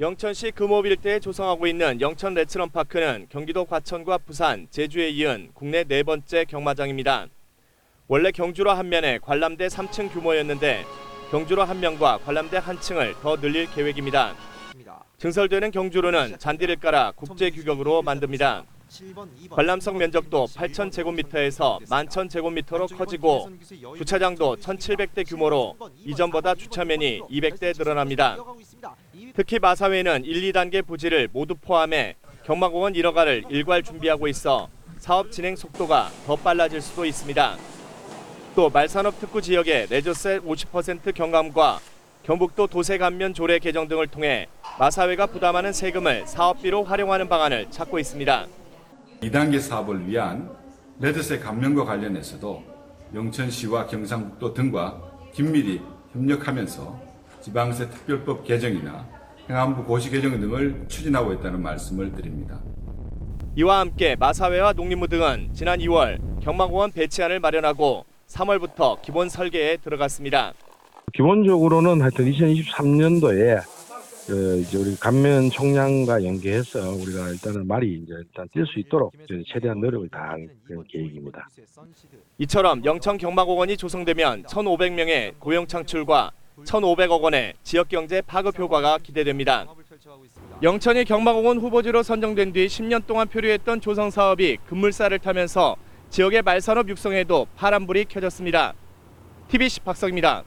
영천시 금호읍 일대에 조성하고 있는 영천 레츠런파크는 경기도 과천과 부산, 제주에 이은 국내 네 번째 경마장입니다. 원래 경주로 한 면에 관람대 3층 규모였는데 경주로 한 면과 관람대 한 층을 더 늘릴 계획입니다. 증설되는 경주로는 잔디를 깔아 국제 규격으로 만듭니다. 관람석 면적도 8,000제곱미터에서 11,000제곱미터로 커지고 주차장도 1,700대 규모로 이전보다 주차면이 200대 늘어납니다. 특히 마사회는 1, 2단계 부지를 모두 포함해 경마공원 1억가를 일괄 준비하고 있어 사업 진행 속도가 더 빨라질 수도 있습니다. 또 말산업 특구 지역의 레저세 50% 경감과 경북도 도세 감면 조례 개정 등을 통해 마사회가 부담하는 세금을 사업비로 활용하는 방안을 찾고 있습니다. 2단계 사업을 위한 레드세 감면과 관련해서도 영천시와 경상북도 등과 긴밀히 협력하면서 지방세 특별법 개정이나 행안부 고시 개정 등을 추진하고 있다는 말씀을 드립니다. 이와 함께 마사회와 농림부 등은 지난 2월 경마공원 배치안을 마련하고 3월부터 기본 설계에 들어갔습니다. 기본적으로는 하여튼 2023년도에 그 이제 우리 감면 총량과 연계해서 우리가 일단은 말이 이제 일단 뛸 수 있도록 최대한 노력을 다한 계획입니다. 이처럼 영천 경마공원이 조성되면 1,500명의 고용 창출과 1,500억 원의 지역 경제 파급 효과가 기대됩니다. 영천이 경마공원 후보지로 선정된 뒤 10년 동안 표류했던 조성 사업이 급물살을 타면서 지역의 말산업 육성에도 파란불이 켜졌습니다. TBC 박성입니다.